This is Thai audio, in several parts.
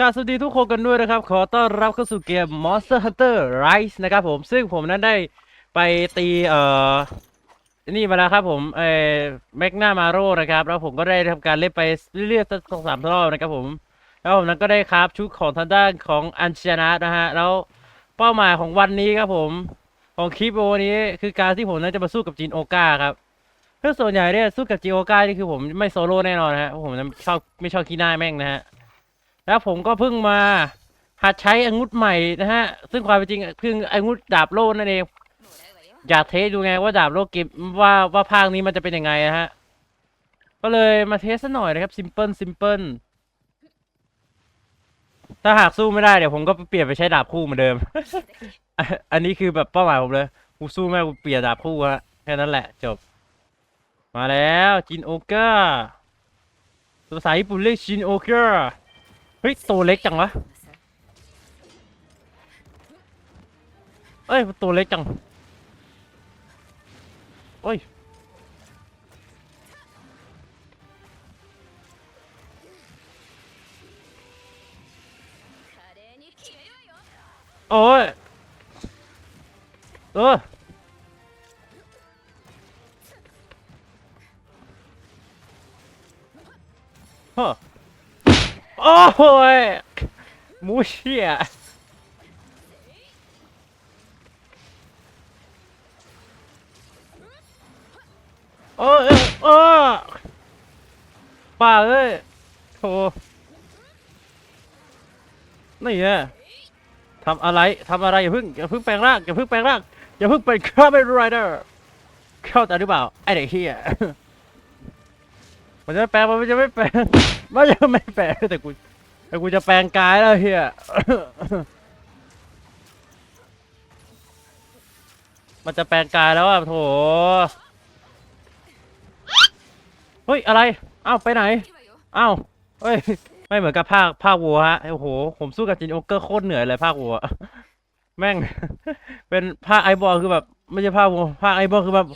กราบสวัสดีทุกคนกันด้วยนะครับ ขอต้อนรับเข้าสู่เกม Monster Hunter Rise นะครับผมซึ่งผมนั้นได้ไปตีเอ่อนี่มาแล้วครับผมเอ่อแมกนามาโรนะครับ แล้วผมก็ได้ทำการเล่นไปเรื่อยๆสักสองสามรอบนะครับผม แล้วผมนั้นก็ได้คราฟชุดของทางด้านของอัญชนะนะฮะ แล้วเป้าหมายของวันนี้ครับผมของคลิปวันนี้คือการที่ผมนั้นจะมาสู้กับจีนโอกาครับซึ่งส่วนใหญ่เนี่ยสู้กับจีนโอกานี่คือผมไม่โซโล่แน่นอนนะฮะเพราะผมนั้นชอบไม่ชอบขี้หน้าแม่งนะฮะ แล้วผมก็เพิ่งมาหัดใช้อางุธใหม่นะฮะ ซึ่งความเป็นจริงคืออางุธดาบโล่นั่นเอง อยากเทสดูไงว่าดาบโล่เกมว่าว่าภาคนี้มันจะเป็นยังไงนะฮะ ก็เลยมาเทสซะหน่อยนะครับซิมเพิลซิมเพิลถ้าหากสู้ไม่ได้เดี๋ยวผมก็เปลี่ยนไปใช้ดาบคู่เหมือนเดิม อันนี้คือแบบเป้าหมายผมเลย กูสู้แม่กูเปลี่ยนดาบคู่ฮะแค่นั้นแหละจบ มาแล้วจินโอเกอร์ภาษาญี่ปุ่นเรียกจินโอเกอร์ เฮ้ยตัวเล็กจังวะเอ้ยตัวเล็กจังโอ้ยโอ้ยเออฮะ โอ้ยมูเชียโอ้ยเอ้ยโอ้ป้าเอ้ยโธ่นี่ไงทำอะไรทำอะไรอย่าเพิ่งอย่าเพิ่งแปลงร่างอย่าเพิ่งแปลงร่างอย่าเพิ่งเป็นคาร์เมนไรเดอร์เข้าใจหรือเปล่าไอเด็กเฮียมันจะไม่แปลงมันจะไม่แปลง มันจะไม่แปลแต่กูแต่กูจะแปลงกายแล้วเฮียมันจะแปลงกายแล้วอะโถเฮ้ยอะไรอ้าวไปไหนอ้าวเฮ้ยไม่เหมือนกับภาคภาควัวฮะโอ้โหผมสู้กับจินโอเกอร์โคตรเหนื่อยเลยภาควัวแม่ง เป็นภาคไอบอลคือแบบ ไม่ใช่ภาควัวภาคไอบอลคือแบบ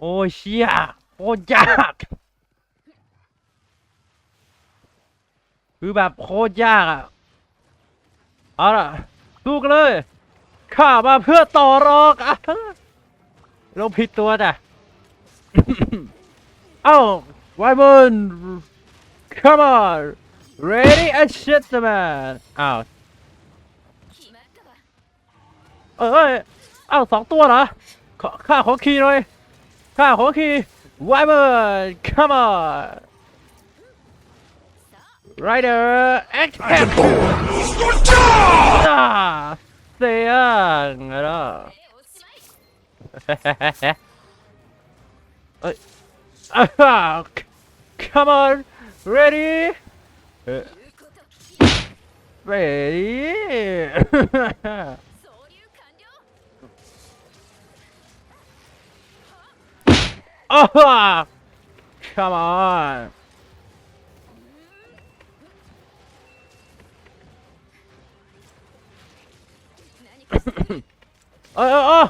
โอ้ยเชี่ยโคตรยาก คือแบบโคตรยากอะ เอาล่ะสู้กันเลยข้ามาเพื่อต่อรองอะลงผิดตัวจ้ะเอ้าไวเบิร์น come on ready and gentlemen อ้าวเอ้ยเอ้าสองตัวเหรอข้าขอขี่หน่อยข้าขอขี่ไวเบิร์น come on Rider Actor! Seang! Đó. Come on! Ready? Ready? oh! Ah, come on! เออเออเออ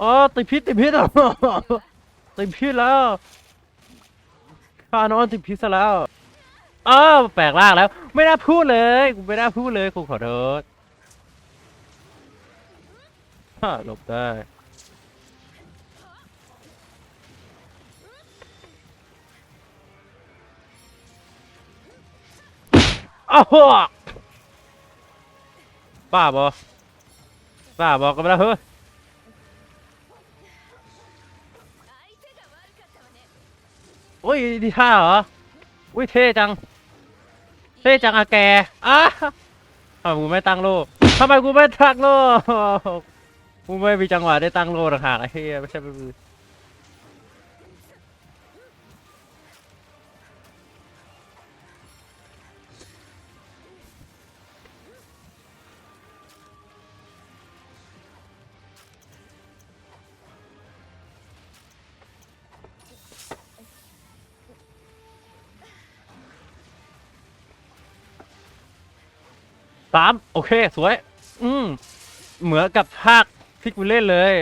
อ๋อติดพิษติดพิษอะติดพิษแล้วข้านอนติดพิษซะแล้วอ้าวแปลกร่างแล้ว ไม่น่าพูดเลยกูไม่น่าพูดเลยกูขอโทษฮ่าหลบได้อ้าวบ้าบอ บ้าบอกกันไปแล้วเฮ้ยโอ้ยดีท่าเหรอ อุ้ยเท่จัง เท่จังอะแกอะทำไมกูไม่ตั้งโลทำไมกูไม่ตั้งโลกูไม่มีจังหวะได้ตั้งโลต่างหากไอ้เหี้ยไม่ใช่ไม่ สามโอเค สวย อืมเหมือนกับภาคที่กูเล่นเลย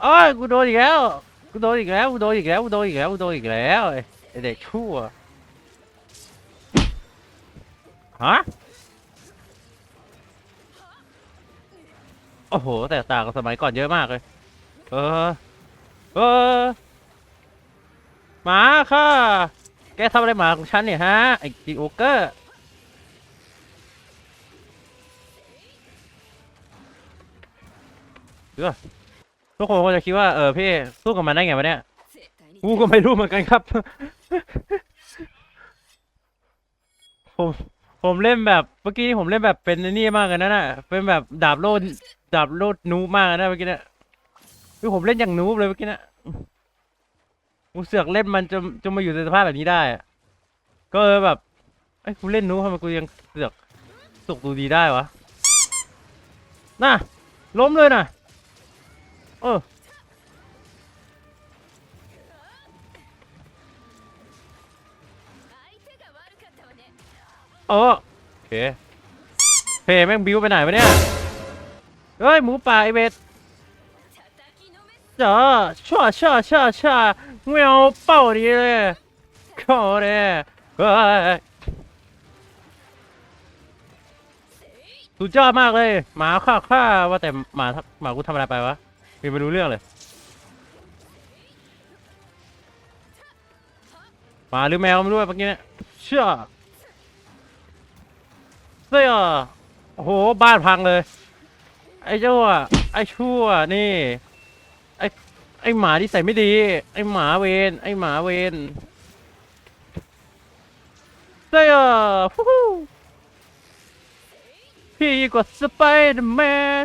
โอ้ยกูโดนอีกแล้ว กูโดนอีกแล้ว กูโดนอีกแล้ว กูโดนอีกแล้ว กูโดนอีกแล้วไอเด็กชั่ว ฮะ โอ้โห แตกต่างกับสมัยก่อนเยอะมากเลย เออ เออหมาค่ะ แกทำอะไรมาของฉันเนี่ยฮะ ไอ้จีโอเกอร์ทุกคนก็จะคิดว่า เออพี่สู้กับมันได้ไงวะเนี่ย กูก็ไม่รู้เหมือนกันครับ ผมผมเล่นแบบเมื่อกี้ผมเล่นแบบเป็นนี่มากเลนนะน่ะ เป็นแบบดาบโลดดาบโลดนูบมากนะเมื่อกี้นี่ะคือผมเล่นอย่างนูบเลยเมื่อกี้นี่ะ กูเสือกเล่นมันจะจะมาอยู่ในสภาพแบบนี้ได้ก็แบบไอ้กูเล่นนู้นทำไมกูยังเสือกสุกดูดีได้วะน่ะล้มเลยน่ะเอออโอเคเพย์แม่งบิวไปไหนวะเนี่ยเฮ้ยหมูป่าไอเวทจ้าช่าช่าช่าชา ไม่เอาเป้าดีเลยเข้าเลยเฮ้ยสุดยอดมากเลย หมาข้าข้าว่าแต่หมาหมากูทำอะไรไปวะยังไม่รู้เรื่องเลยหมาหรือแมวไม่รู้อะเมื่อกี้เนี่ยเชื่อเสื้อโอ้โหบ้านพังเลย ไอ้เจ้าไอ้ชั่วนี่ไอ้ ไอหมาที่ใส่ไม่ดี ไอหมาเวนไอหมาเวนเสื้อฟู้ฮู้พี่กว่าสไปเดอร์แมน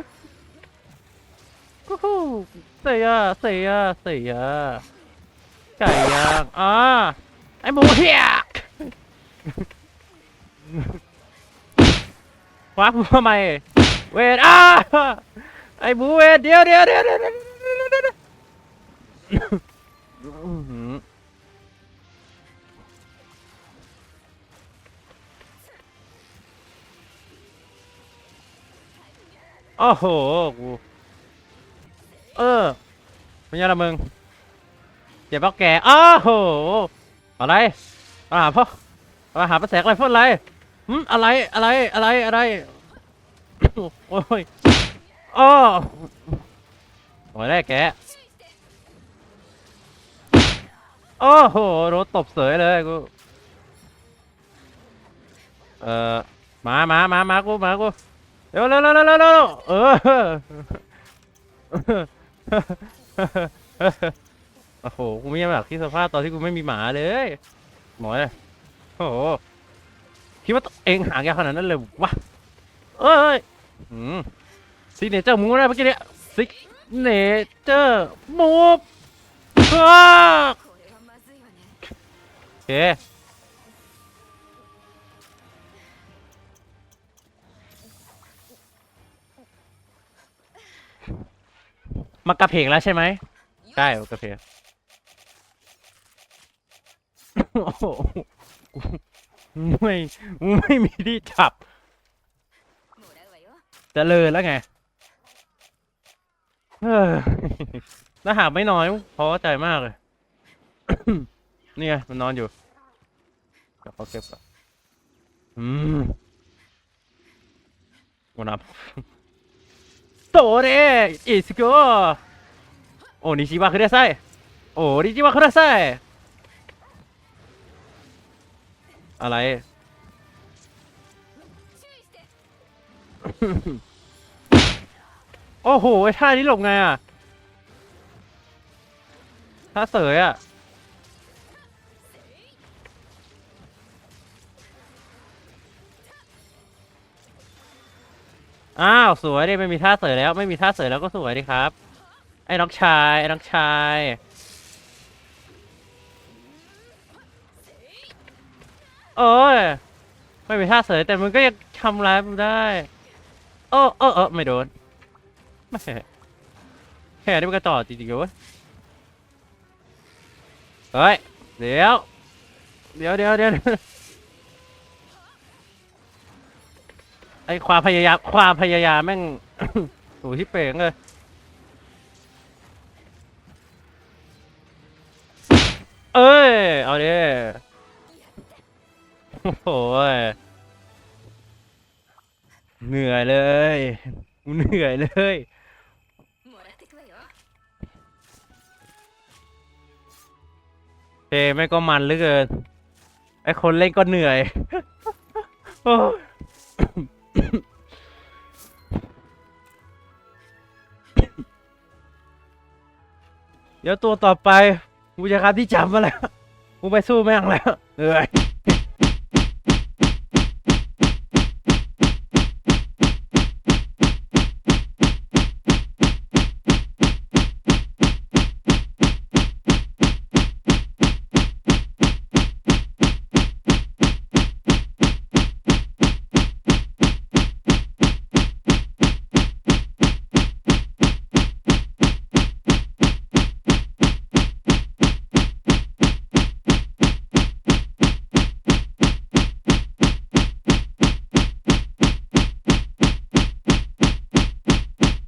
ฟู้ฮู้เสียเสียเสียไก่ย่างอ่าไอ้หมูเฮียควักทำไมเวทอ้าไอ้หมูเวทเดี๋ยวเดี๋ยวเดี๋ยวเดี๋ยว โอ้โห กู เออเป็นยังไงล่ะมึงเจ็บปะแกอ้โห อะไรมาหาพ่อมาหาประแสกอะไรพ่ออะไรหืมอะไร อะไร อะไร อะไร โอ้ยอ้อโอ้ยได้แก โอ้โหโดนตบเสยเลยกู เอ่อมามามามากู มากูเร็วเร็วเร็วเร็วเร็วเออโอ้โห กูไม่อยากคิดสภาพตอนที่กูไม่มีหมาเลย หมอยเลยโอ้โห คิดว่าตัวเองหางยาวขนาดนั้นเลยวะ เอ้ยซิกเนเจอร์มูฟนะเมื่อกี้เนี่ยซิกเนเจอร์มูฟ ค มากระเพงแล้วใช่ไหมใช่กระเพงโอ้โหไม่ไม่มีที่จับจะเลยแล้วไงเน้วหาไม่น้อยเพราอใจมากเลย นี่ไงมันนอนอยู่เดี๋ยวเขาเก็บก่อนอืมวันนับ โตเรอิสโกโอ้นิชิวะคุださいโอ้นิชิวะคุださいอะไร 注意して โอ้โหไอ้ท่านี้หลบไงอ่ะท่าเสยอ่ะ อ้าวสวยดิไม่มีท่าเสยแล้ว ไม่มีท่าเสยแล้วก็สวยดิครับ ไอ้น้องชายไอ้น้องชายโอ้ยไม่มีท่าเสยแต่มึงก็ยังทำร้ายมึงได้ โอ้เออเออไม่โดนไม่แค่นี้มันกระจอจริงๆเว้ยเฮ้ยเดี๋ยวเดี๋ยวเดี๋ยวเดี๋ยว ไอความพยายามความพยายามแม่ง โอ้ที่เป่งเลยเอ้ย เอาดิโอ้ยเหนื่อยเลยเหนื่อยเลยเพไม่ก็มันเหลือเกินไอคนเล่นก็เหนื่อย เดี๋ยวตัวต่อไปกูจะครับที่จำมาแล้วกูไปสู้แม่งแล้วเหนื่อย